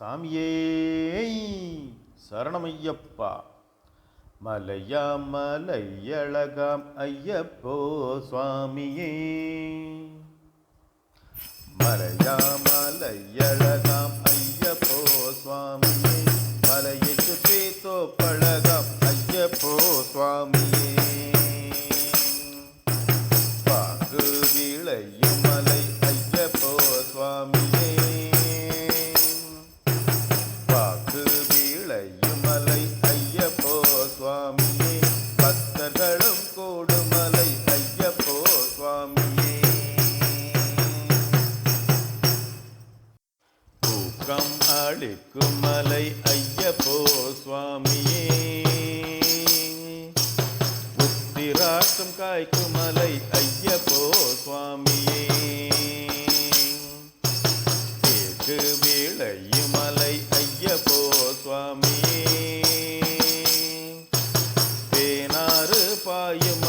சாமியே சரணமையப்பா. மலையா மலையழகாம் ஐயப்போ சுவாமியே. மலையாம திருக்குமலை ஐயப்போ சுவாமியே. உத்திராட்டம் காய்க்குமலை ஐயப்போ சுவாமியே. தேக்கு விளையும் ஐயப்போ சுவாமியே. தேனாறு பாயுமலை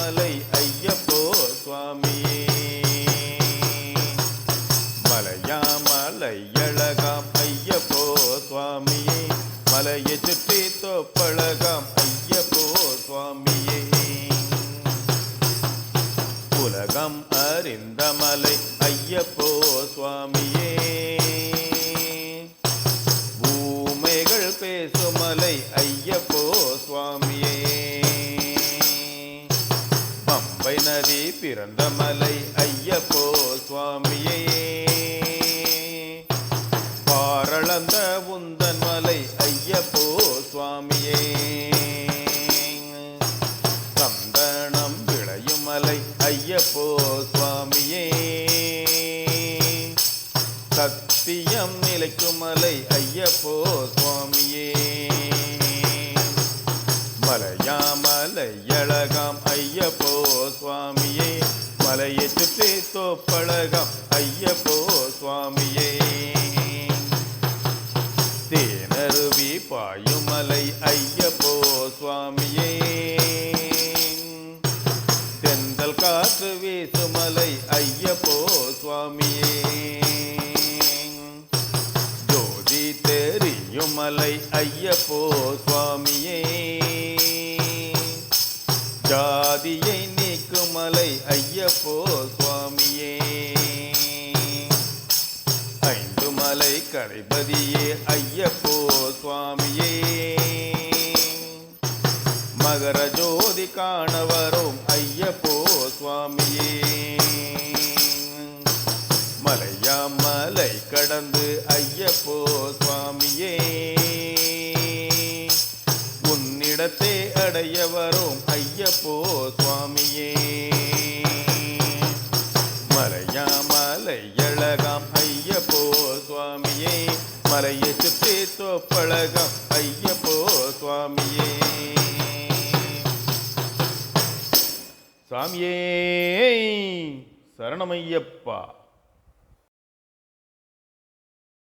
உலகம் ஐயப்போ சுவாமியே. பூமைகள் பேசுமலை ஐயப்போ சுவாமியே. பம்பை நதி பிறந்த மலை ஐயப்போ சுவாமியே. பாரளந்த உந்தன் மலை ஐயப்போ சுவாமியே. சந்தனம் விளையும் மலை ஐயப்போ சத்தியம் நிலைக்குமலை ஐயப்போ சுவாமியே. மலையா மலையழகாம் ஐயப்போ சுவாமியே. மலையை சுற்றி தோப்பழகாம் ஐயப்போ சுவாமியே. தேனருவி பாயுமலை ஐயப்போ சுவாமியே. தெரியும் ஐயப்போ சுவாமியே. ஜாதியை நீக்குமலை ஐயப்போ சுவாமியே. ஐந்து மலை கடைபதியே ஐயப்போ சுவாமியே. மகர ஜோதி காண வரும் ஐயப்போ சுவாமியே. மலையா மலை கடந்து ஐயப்போ சுவாமியே. உன்னிடத்தே அடைய வரும் ஐயப்போ சுவாமியே. மலையா மலையழகாம் ஐயப்போ சுவாமியே. மலையை சுற்றி தோப்பழகாம் ஐயப்போ சுவாமியே. சாமியே சரணமையப்பா.